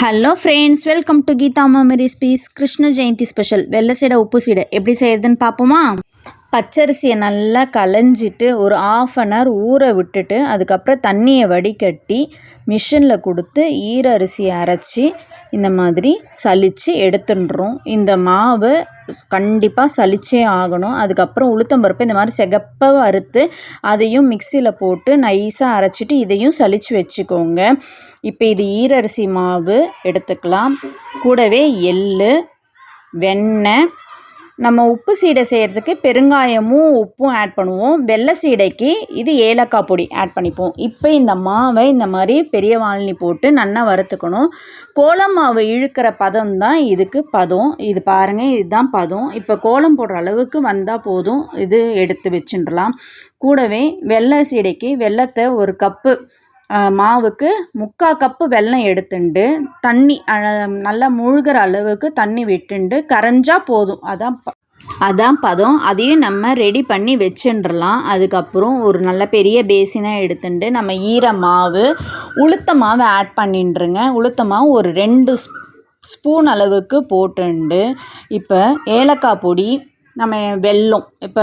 Hello friends welcome to Geeta Mami speaks Krishna Jayanthi special வெள்ளை சீடை உப்பு சீடை. எப்படி செய்யறதுன்னு பார்ப்போமா? பச்சரிசியை நல்லா களைஞ்சிட்டு ஒரு ஆஃப் அன் ஹவர் ஊற விட்டுட்டு அதுக்கப்புறம் தண்ணியை வடிகட்டி மிஷினில் கொடுத்து ஈர அரிசியை அரைச்சி இந்த மாதிரி சலித்து எடுத்துடுறோம். இந்த மாவு கண்டிப்பாக சலிச்சே ஆகணும். அதுக்கப்புறம் உளுத்தம்பருப்பு இந்த மாதிரி செகப்பாக வறுத்து அதையும் மிக்சியில் போட்டு நைஸாக அரைச்சிட்டு இதையும் சலித்து வச்சுக்கோங்க. இப்போ இது ஈரரிசி மாவு எடுத்துக்கலாம். கூடவே எள் வெண்ணெய் நம்ம உப்பு சீடை செய்கிறதுக்கு பெருங்காயமும் உப்பும் ஆட் பண்ணுவோம். வெள்ளை சீடைக்கு இது ஏலக்காய் பொடி ஆட் பண்ணிப்போம். இப்போ இந்த மாவை இந்த மாதிரி பெரிய வாழனி போட்டு நல்லா வறுத்துக்கணும். கோலம் மாவு இழுக்கிற பதம் தான் இதுக்கு பதம். இது பாருங்கள் இதுதான் பதம். இப்போ கோலம் போடுற அளவுக்கு வந்தால் போதும். இது எடுத்து வச்சுடலாம். கூடவே வெள்ளை சீடைக்கு வெள்ளத்தை ஒரு கப்பு மாவுக்கு முக்கால் கப்பு வெல்லம் எடுத்துண்டு தண்ணி நல்லா முழுகிற அளவுக்கு தண்ணி விட்டுண்டு கரைஞ்சா போதும். அதான் அதான் பதம். அதையும் நம்ம ரெடி பண்ணி வச்சுன்றலாம் அதுக்கப்புறம் ஒரு நல்ல பெரிய பேசினாக எடுத்துட்டு நம்ம ஈர மாவு உளுத்த மாவு ஆட் பண்ணிட்டுருங்க உளுத்த மாவு ஒரு ரெண்டு ஸ்பூன் அளவுக்கு போட்டுண்டு. இப்போ ஏலக்காய் பொடி நம்ம வெல்லம். இப்போ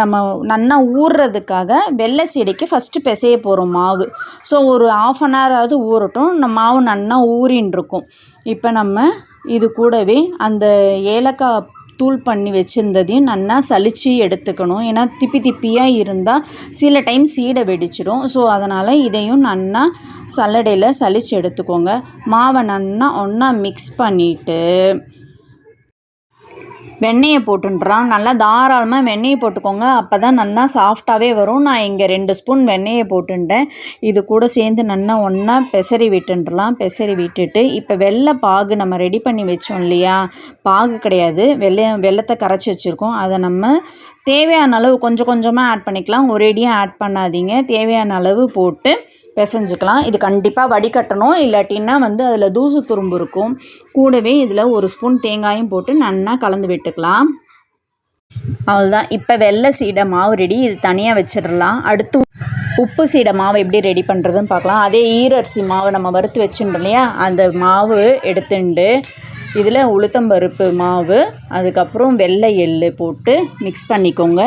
நம்ம நன்னா ஊறுறதுக்காக வெள்ளை சீடைக்கு ஃபஸ்ட்டு பிசைய போகிறோம் மாவு. ஸோ ஒரு ஆஃப் அன் ஹவராவது ஊறட்டும். நம்ம மாவு நன்னா ஊறின்னு இருக்கும் இப்போ நம்ம இது கூடவே அந்த ஏலக்காய் தூள் பண்ணி வச்சுருந்ததையும் நல்லா சலித்து எடுத்துக்கணும். ஏன்னா திப்பி திப்பியாக இருந்தால் சில டைம் சீடை வெடிச்சிடும். ஸோ அதனால் இதையும் நல்லா சல்லடையில் சலித்து எடுத்துக்கோங்க. மாவை நல்லா ஒன்றா மிக்ஸ் பண்ணிவிட்டு வெண்ணெயை போட்டுன்றான். நல்லா தாராளமாக வெண்ணெயை போட்டுக்கோங்க. அப்போ தான் நல்லா சாஃப்டாகவே வரும். நான் இங்கே ரெண்டு ஸ்பூன் வெண்ணெயை போட்டுட்டேன் இது கூட சேர்ந்து நல்லா ஒன்றா பெசரி விட்டுன்றலாம். பெசரி விட்டுட்டு இப்போ வெள்ளை பாகு நம்ம ரெடி பண்ணி வச்சோம் இல்லையா? பாகு கிடையாது. வெள்ளை வெள்ளத்தை கரைச்சி வச்சுருக்கோம். அதை நம்ம தேவையான அளவு கொஞ்சம் கொஞ்சமாக ஆட் பண்ணிக்கலாம். ஒரேடியாக ஆட் பண்ணாதீங்க. தேவையான அளவு போட்டு பிசைஞ்சிக்கலாம். இது கண்டிப்பாக வடிகட்டணும். இல்லாட்டின்னா வந்து அதில் தூசு துரும்பு இருக்கும். கூடவே இதில் ஒரு ஸ்பூன் தேங்காயும் போட்டு நல்லா கலந்து விட்டுக்கலாம். அவ்வளோதான் இப்போ வெள்ளை சீடை மாவு ரெடி இது தனியாக வச்சிடலாம். அடுத்து உப்பு சீடை மாவு எப்படி ரெடி பண்ணுறதுன்னு பார்க்கலாம். அதே ஈரரிசி மாவு நம்ம வறுத்து வச்சுட்டோம் இல்லையா? அந்த மாவு எடுத்துட்டு இதில் உளுத்தம்பருப்பு மாவு அதுக்கப்புறம் வெள்ளை எள் போட்டு மிக்ஸ் பண்ணிக்கோங்க.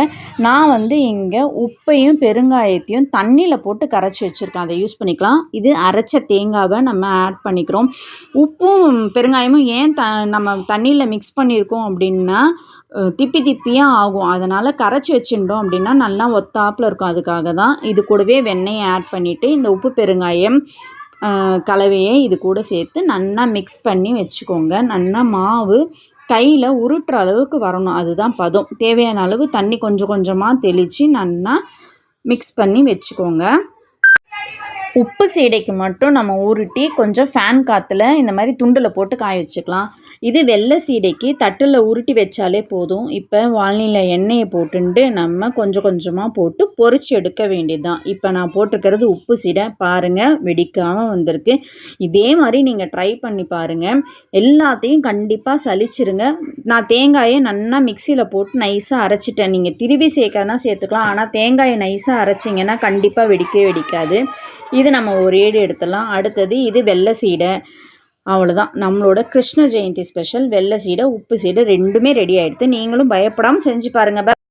நான் வந்து இங்கே உப்பையும் பெருங்காயத்தையும் தண்ணியில் போட்டு கரைச்சி வச்சுருக்கேன். அதை யூஸ் பண்ணிக்கலாம். இது அரைச்ச தேங்காவை நம்ம ஆட் பண்ணிக்கிறோம். உப்பும் பெருங்காயமும் ஏன் த நம்ம தண்ணியில் மிக்ஸ் பண்ணியிருக்கோம் அப்படின்னா திப்பி திப்பியாக ஆகும். அதனால் கரைச்சி வச்சுட்டோம் அப்படின்னா நல்லா ஒத்தாப்பில் இருக்கும். அதுக்காக தான் இது கூடவே வெண்ணெயை ஆட் பண்ணிவிட்டு இந்த உப்பு பெருங்காயம் கலவையை இது கூட சேர்த்து நல்லா மிக்ஸ் பண்ணி வச்சுக்கோங்க. நல்லா மாவு கையில் உருட்டுற அளவுக்கு வரணும். அதுதான் பதம். தேவையான அளவு தண்ணி கொஞ்சம் கொஞ்சமாக தெளித்து நல்லா மிக்ஸ் பண்ணி வச்சுக்கோங்க. உப்பு சீடைக்கு மட்டும் நம்ம உருட்டி கொஞ்சம் ஃபேன் காற்றுல இந்த மாதிரி துண்டில் போட்டு காய வச்சுக்கலாம். இது வெள்ளை சீடைக்கு தட்டில் உருட்டி வச்சாலே போதும். இப்போ வானிலை எண்ணெயை போட்டுண்டு நம்ம கொஞ்சம் கொஞ்சமாக போட்டு பொறிச்சு எடுக்க வேண்டியது தான் இப்போ நான் போட்டிருக்கிறது உப்பு சீடை. பாருங்கள் வெடிக்காமல் வந்திருக்கு. இதே மாதிரி நீங்கள் ட்ரை பண்ணி பாருங்கள் எல்லாத்தையும் கண்டிப்பாக சலிச்சிருங்க. நான் தேங்காயை நல்லா மிக்சியில் போட்டு நைஸாக அரைச்சிட்டேன். நீங்கள் திருவி சேர்க்கறதுனா சேர்த்துக்கலாம். ஆனால் தேங்காயை நைஸாக அரைச்சிங்கன்னா கண்டிப்பாக வெடிக்கவே வெடிக்காது. இது இது நம்ம ஒரு ஏடு எடுத்துடலாம். அடுத்தது இது வெள்ளை சீடை. அவ்வளோதான் நம்மளோட கிருஷ்ண ஜெயந்தி ஸ்பெஷல் வெள்ளை சீடை உப்பு சீடை ரெண்டுமே ரெடி ஆகிடுது நீங்களும் பயப்படாமல் செஞ்சு பாருங்கள்